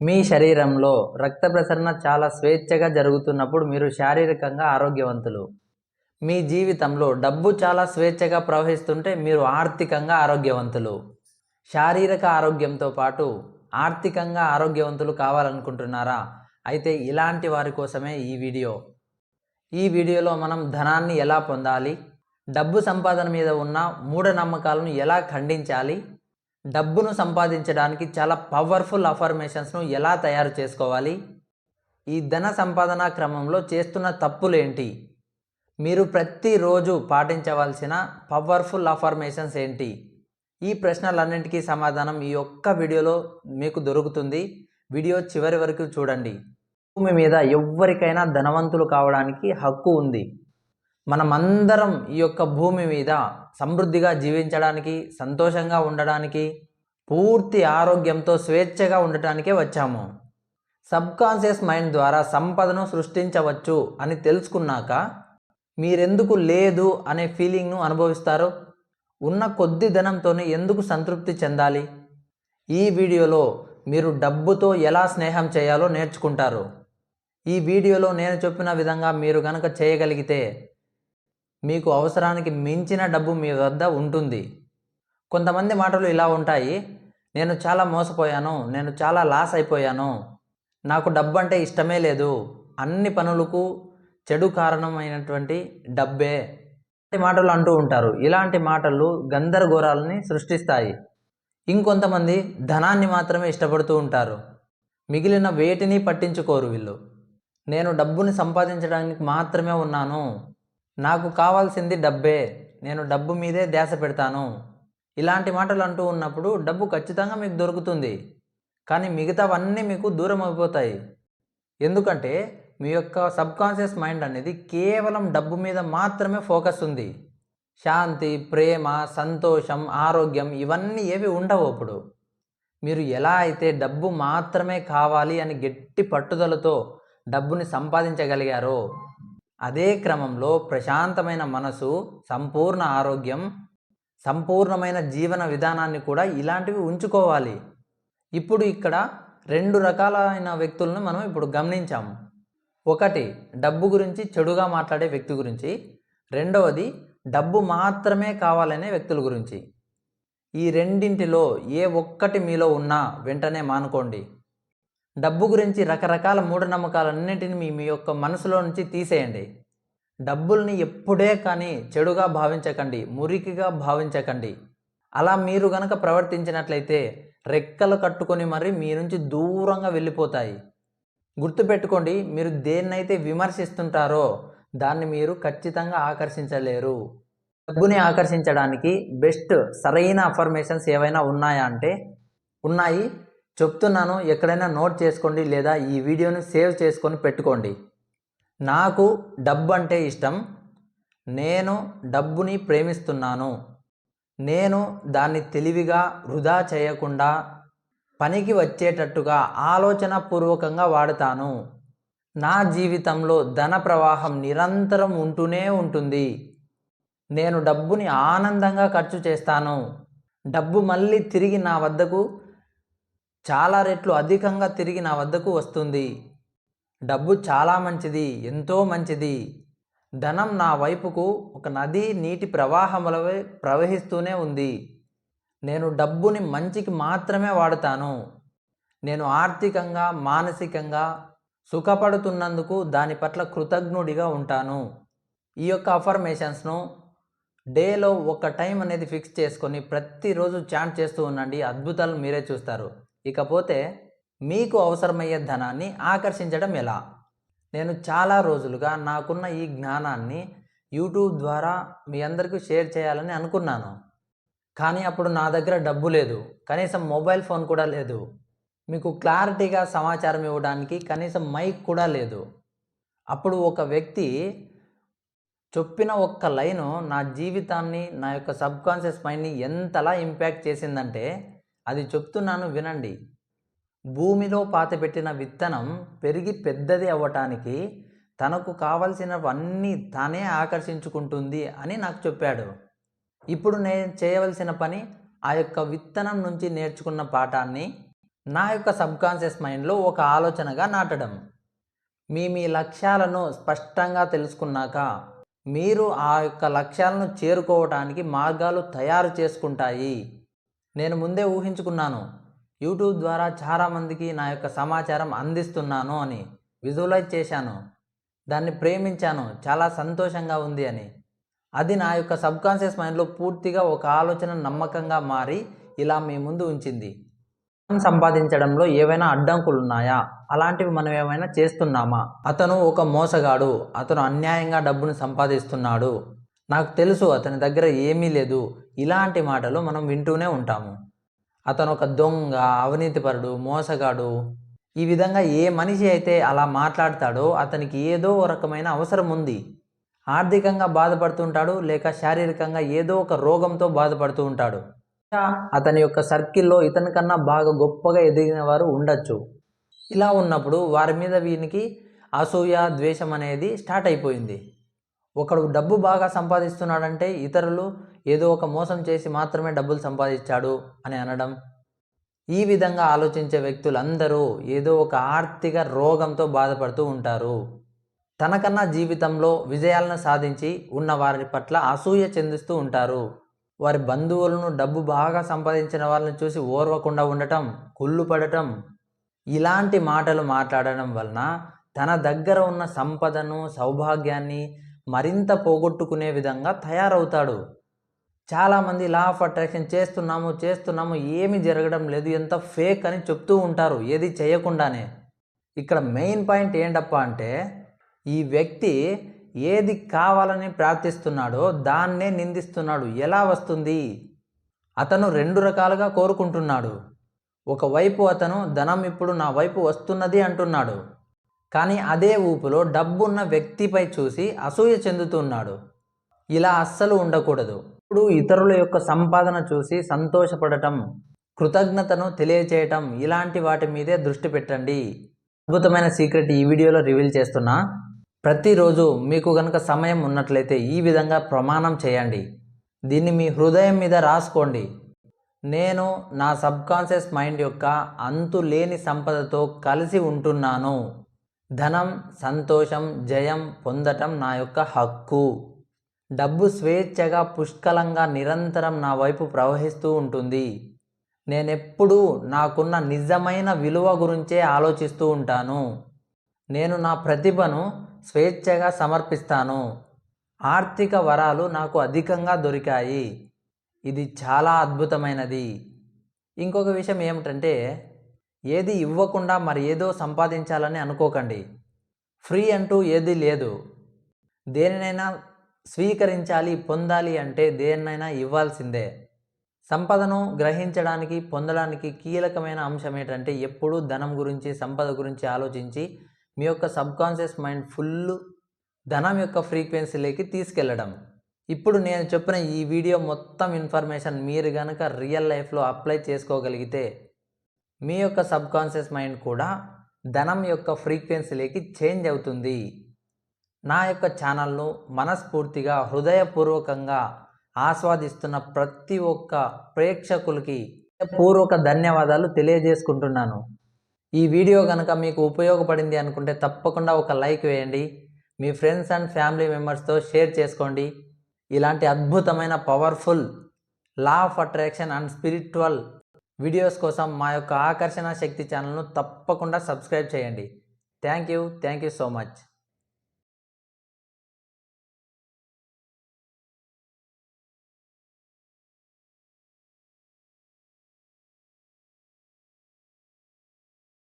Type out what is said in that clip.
మీ శరీరంలో రక్త ప్రసరణ చాలా స్వేచ్ఛగా జరుగుతున్నప్పుడు మీరు శారీరకంగా ఆరోగ్యవంతులు. మీ జీవితంలో డబ్బు చాలా స్వేచ్ఛగా ప్రవహిస్తుంటే మీరు ఆర్థికంగా ఆరోగ్యవంతులు. శారీరక ఆరోగ్యంతో పాటు ఆర్థికంగా ఆరోగ్యవంతులు కావాలనుకుంటున్నారా? అయితే ఇలాంటి వారి కోసమే ఈ వీడియో. ఈ వీడియోలో మనం ధనాన్ని ఎలా పొందాలి? డబ్బు సంపాదన మీద ఉన్న మూఢనమ్మకాలను ఎలా ఖండించాలి? డబ్బును సంపాదించడానికి చాలా పవర్ఫుల్ అఫర్మేషన్స్ను ఎలా తయారు చేసుకోవాలి? ఈ ధన సంపాదన క్రమంలో చేస్తున్న తప్పులేంటి? మీరు ప్రతిరోజు పాటించవలసిన పవర్ఫుల్ అఫర్మేషన్స్ ఏంటి? ఈ ప్రశ్నలన్నింటికీ సమాధానం ఈ ఒక్క వీడియోలో మీకు దొరుకుతుంది. వీడియో చివరి వరకు చూడండి. భూమి మీద ఎవ్వరికైనా ధనవంతులు కావడానికి హక్కు ఉంది. మనమందరం ఈ యొక్క భూమి మీద సమృద్ధిగా జీవించడానికి సంతోషంగా ఉండడానికి పూర్తి ఆరోగ్యంతో స్వేచ్ఛగా ఉండటానికే వచ్చాము. సబ్కాన్షియస్ మైండ్ ద్వారా సంపదను సృష్టించవచ్చు అని తెలుసుకున్నాక మీరెందుకు లేదు అనే ఫీలింగ్ను అనుభవిస్తారు ఉన్న కొద్ది ధనంతోనే ఎందుకు సంతృప్తి చెందాలి? ఈ వీడియోలో మీరు డబ్బుతో ఎలా స్నేహం చేయాలో నేర్చుకుంటారు. ఈ వీడియోలో నేను చెప్పిన విధంగా మీరు కనుక చేయగలిగితే మీకు అవసరానికి మించిన డబ్బు మీ వద్ద ఉంటుంది. కొంతమంది మాటలు ఇలా ఉంటాయి నేను చాలా మోసపోయాను నేను చాలా లాస్ అయిపోయాను నాకు డబ్బు అంటే ఇష్టమే లేదు అన్ని పనులకు చెడు కారణమైనటువంటి డబ్బే ఇలాంటి మాటలు అంటూ ఉంటారు. ఇలాంటి మాటలు గందరగోళాలని సృష్టిస్తాయి. ఇంకొంతమంది ధనాన్ని మాత్రమే ఇష్టపడుతూ ఉంటారు. మిగిలిన వేటిని పట్టించుకోరు వీళ్ళు. నేను డబ్బుని సంపాదించడానికి మాత్రమే ఉన్నాను నాకు కావాల్సింది డబ్బే నేను డబ్బు మీదే ధ్యాస పెడతాను. ఇలాంటి మాటలు అంటూ ఉన్నప్పుడు డబ్బు ఖచ్చితంగా మీకు దొరుకుతుంది. కానీ మిగతావన్నీ మీకు దూరం అయిపోతాయి. ఎందుకంటే మీ యొక్క సబ్కాన్షియస్ మైండ్ అనేది కేవలం డబ్బు మీద మాత్రమే ఫోకస్ ఉంది. శాంతి ప్రేమ సంతోషం ఆరోగ్యం ఇవన్నీ ఏవి ఉండవు అప్పుడు. మీరు ఎలా అయితే డబ్బు మాత్రమే కావాలి అని గట్టి పట్టుదలతో డబ్బుని సంపాదించగలిగారో అదే క్రమంలో ప్రశాంతమైన మనసు సంపూర్ణ ఆరోగ్యం సంపూర్ణమైన జీవన విధానాన్ని కూడా ఇలాంటివి ఉంచుకోవాలి. ఇప్పుడు ఇక్కడ రెండు రకాలైన వ్యక్తులను మనం ఇప్పుడు గమనించాము. ఒకటి డబ్బు గురించి చెడుగా మాట్లాడే వ్యక్తి గురించి. రెండవది డబ్బు మాత్రమే కావాలనే వ్యక్తుల గురించి. ఈ రెండింటిలో ఏ ఒక్కటి మీలో ఉన్నా వెంటనే మానుకోండి. డబ్బు గురించి రకరకాల మూఢనమ్మకాలన్నింటిని మీ మీ యొక్క మనసులో నుంచి తీసేయండి. డబ్బుల్ని ఎప్పుడే కానీ చెడుగా భావించకండి మురికిగా భావించకండి. అలా మీరు గనక ప్రవర్తించినట్లయితే రెక్కలు కట్టుకొని మరి మీ నుంచి దూరంగా వెళ్ళిపోతాయి. గుర్తుపెట్టుకోండి మీరు దేన్నైతే విమర్శిస్తుంటారో దాన్ని మీరు ఖచ్చితంగా ఆకర్షించలేరు. డబ్బుని ఆకర్షించడానికి బెస్ట్ సరైన అఫర్మేషన్స్ ఏవైనా ఉన్నాయా అంటే ఉన్నాయి. చెప్తున్నాను ఎక్కడైనా నోట్ చేసుకోండి లేదా ఈ వీడియోని సేవ్ చేసుకొని పెట్టుకోండి. నాకు డబ్బు అంటే ఇష్టం. నేను డబ్బుని ప్రేమిస్తున్నాను. నేను దాన్ని తెలివిగా వృధా చేయకుండా పనికి వచ్చేటట్టుగా ఆలోచనపూర్వకంగా వాడతాను. నా జీవితంలో ధన ప్రవాహం నిరంతరం ఉంటూనే ఉంటుంది. నేను డబ్బుని ఆనందంగా ఖర్చు చేస్తాను. డబ్బు మళ్ళీ తిరిగి నా వద్దకు చాలా రెట్లు అధికంగా తిరిగి నా వద్దకు వస్తుంది. డబ్బు చాలా మంచిది ఎంతో మంచిది. ధనం నా వైపుకు ఒక నది నీటి ప్రవాహములవే ప్రవహిస్తూనే ఉంది. నేను డబ్బుని మంచికి మాత్రమే వాడుతాను. నేను ఆర్థికంగా మానసికంగా సుఖపడుతున్నందుకు దాని పట్ల కృతజ్ఞుడిగా ఉంటాను. ఈ యొక్క అఫర్మేషన్స్ను డేలో ఒక టైం అనేది ఫిక్స్ చేసుకొని ప్రతిరోజు చాట్ చేస్తూ ఉండండి. అద్భుతాలు మీరే చూస్తారు. ఇకపోతే మీకు అవసరమయ్యే ధనాన్ని ఆకర్షించడం ఎలా? నేను చాలా రోజులుగా నాకున్న ఈ జ్ఞానాన్ని యూట్యూబ్ ద్వారా మీ అందరికీ షేర్ చేయాలని అనుకున్నాను. కానీ అప్పుడు నా దగ్గర డబ్బు లేదు. కనీసం మొబైల్ ఫోన్ కూడా లేదు. మీకు క్లారిటీగా సమాచారం ఇవ్వడానికి కనీసం మైక్ కూడా లేదు. అప్పుడు ఒక వ్యక్తి చెప్పిన ఒక్క లైను నా జీవితాన్ని నా యొక్క సబ్కాన్షియస్ మైండ్ని ఎంతలా ఇంపాక్ట్ చేసిందంటే అది చెప్తున్నాను వినండి. భూమిలో పాతపెట్టిన విత్తనం పెరిగి పెద్దది అవ్వటానికి తనకు కావలసినవన్నీ తానే ఆకర్షించుకుంటుంది అని నాకు చెప్పాడు. ఇప్పుడు నేను చేయవలసిన పని ఆ యొక్క విత్తనం నుంచి నేర్చుకున్న పాఠాన్ని నా యొక్క సబ్కాన్షియస్ మైండ్లో ఒక ఆలోచనగా నాటడం. మీ మీ లక్ష్యాలను స్పష్టంగా తెలుసుకున్నాక మీరు ఆ యొక్క లక్ష్యాలను చేరుకోవడానికి మార్గాలు తయారు చేసుకుంటాయి. నేను ముందే ఊహించుకున్నాను. యూట్యూబ్ ద్వారా చాలామందికి నా యొక్క సమాచారం అందిస్తున్నాను అని విజువలైజ్ చేశాను. దాన్ని ప్రేమించాను. చాలా సంతోషంగా ఉంది అని. అది నా యొక్క సబ్కాన్షియస్ మైండ్లో పూర్తిగా ఒక ఆలోచన నమ్మకంగా మారి ఇలా మీ ముందు ఉంచింది. ధనం సంపాదించడంలో ఏవైనా అడ్డంకులు ఉన్నాయా అలాంటివి మనం ఏమైనా చేస్తున్నామా? అతను ఒక మోసగాడు. అతను అన్యాయంగా డబ్బును సంపాదిస్తున్నాడు. నాకు తెలుసు అతని దగ్గర ఏమీ లేదు. ఇలాంటి మాటలు మనం వింటూనే ఉంటాము. అతను ఒక దొంగ అవినీతిపరుడు మోసగాడు. ఈ విధంగా ఏ మనిషి అయితే అలా మాట్లాడతాడో అతనికి ఏదో రకమైన అవసరం ఉంది. ఆర్థికంగా బాధపడుతుంటాడు లేక శారీరకంగా ఏదో ఒక రోగంతో బాధపడుతూ ఉంటాడు. అతని యొక్క సర్కిల్లో ఇతని కన్నా బాగా గొప్పగా ఎదిగిన వారు ఉండొచ్చు. ఇలా ఉన్నప్పుడు వారి మీద వీనికి అసూయ ద్వేషం అనేది స్టార్ట్ అయిపోయింది. ఒకడు డబ్బు బాగా సంపాదిస్తున్నాడంటే ఇతరులు ఏదో ఒక మోసం చేసి మాత్రమే డబ్బులు సంపాదించాడు అని అనడం. ఈ విధంగా ఆలోచించే వ్యక్తులందరూ ఏదో ఒక ఆర్థిక రోగంతో బాధపడుతూ ఉంటారు. తనకన్నా జీవితంలో విజయాలను సాధించి ఉన్న వారి పట్ల అసూయ చెందిస్తూ ఉంటారు. వారి బంధువులను డబ్బు బాగా సంపాదించిన వాళ్ళని చూసి ఓర్వకుండా ఉండటం కుళ్ళు పడటం ఇలాంటి మాటలు మాట్లాడడం వలన తన దగ్గర ఉన్న సంపదను సౌభాగ్యాన్ని మరింత పోగొట్టుకునే విధంగా తయారవుతాడు. చాలామంది లా ఆఫ్ అట్రాక్షన్ చేస్తున్నాము చేస్తున్నాము ఏమి జరగడం లేదు. ఎంత ఫేక్ అని చెప్తూ ఉంటారు ఏది చేయకుండానే. ఇక్కడ మెయిన్ పాయింట్ ఏంటప్ప అంటే ఈ వ్యక్తి ఏది కావాలని ప్రార్థిస్తున్నాడో దాన్నే నిందిస్తున్నాడు. ఎలా వస్తుంది? అతను రెండు రకాలుగా కోరుకుంటున్నాడు. ఒకవైపు అతను ధనం ఇప్పుడు నా వైపు వస్తున్నది అంటున్నాడు. కానీ అదే ఊపులో డబ్బున్న వ్యక్తిపై చూసి అసూయ చెందుతున్నాడు. ఇలా అస్సలు ఉండకూడదు. ఇప్పుడు ఇతరుల యొక్క సంపాదన చూసి సంతోషపడటం కృతజ్ఞతను తెలియచేయటం ఇలాంటి వాటి మీదే దృష్టి పెట్టండి. అద్భుతమైన సీక్రెట్ ఈ వీడియోలో రివీల్ చేస్తున్నా. ప్రతిరోజు మీకు కనుక సమయం ఉన్నట్లయితే ఈ విధంగా ప్రమాణం చేయండి. దీన్ని మీ హృదయం మీద రాసుకోండి. నేను నా సబ్కాన్షియస్ మైండ్ యొక్క అంతు లేని సంపదతో కలిసి ఉంటున్నాను. ధనం సంతోషం జయం పొందటం నా యొక్క హక్కు. డబ్బు స్వేచ్ఛగా పుష్కలంగా నిరంతరం నా వైపు ప్రవహిస్తూ ఉంటుంది. నేనెప్పుడూ నాకున్న నిజమైన విలువ గురించే ఆలోచిస్తూ ఉంటాను. నేను నా ప్రతిభను స్వేచ్ఛగా సమర్పిస్తాను. ఆర్థిక వరాలు నాకు అధికంగా దొరికాయి. ఇది చాలా అద్భుతమైనది. ఇంకొక విషయం ఏమిటంటే ఏది ఇవ్వకుండా మరి ఏదో సంపాదించాలని అనుకోకండి. ఫ్రీ అంటూ ఏది లేదు. దేనినైనా స్వీకరించాలి పొందాలి అంటే దేన్నైనా ఇవ్వాల్సిందే. సంపదను గ్రహించడానికి పొందడానికి కీలకమైన అంశం ఏంటంటే ఎప్పుడూ ధనం గురించి సంపద గురించి ఆలోచించి మీ యొక్క సబ్కాన్షియస్ మైండ్ ఫుల్ ధనం యొక్క ఫ్రీక్వెన్సీలోకి తీసుకెళ్ళడం ఇప్పుడు నేను చెప్పిన ఈ వీడియో మొత్తం ఇన్ఫర్మేషన్ మీరు కనుక రియల్ లైఫ్లో అప్లై చేసుకోగలిగితే మీ యొక్క సబ్కాన్షియస్ మైండ్ కూడా ధనం యొక్క ఫ్రీక్వెన్సీలోకి చేంజ్ అవుతుంది. నా యొక్క ఛానల్ను మనస్ఫూర్తిగా హృదయపూర్వకంగా ఆస్వాదిస్తున్న ప్రతి ఒక్క ప్రేక్షకులకి పూర్వక ధన్యవాదాలు తెలియజేసుకుంటున్నాను. ఈ వీడియో కనుక మీకు ఉపయోగపడింది అనుకుంటే తప్పకుండా ఒక లైక్ వేయండి. మీ ఫ్రెండ్స్ అండ్ ఫ్యామిలీ మెంబర్స్తో షేర్ చేసుకోండి. ఇలాంటి అద్భుతమైన powerful law of attraction and spiritual videos కోసం మా యొక్క ఆకర్షణ శక్తి ఛానల్ను తప్పకుండా సబ్స్క్రైబ్ చేయండి. Thank you. Thank you so much.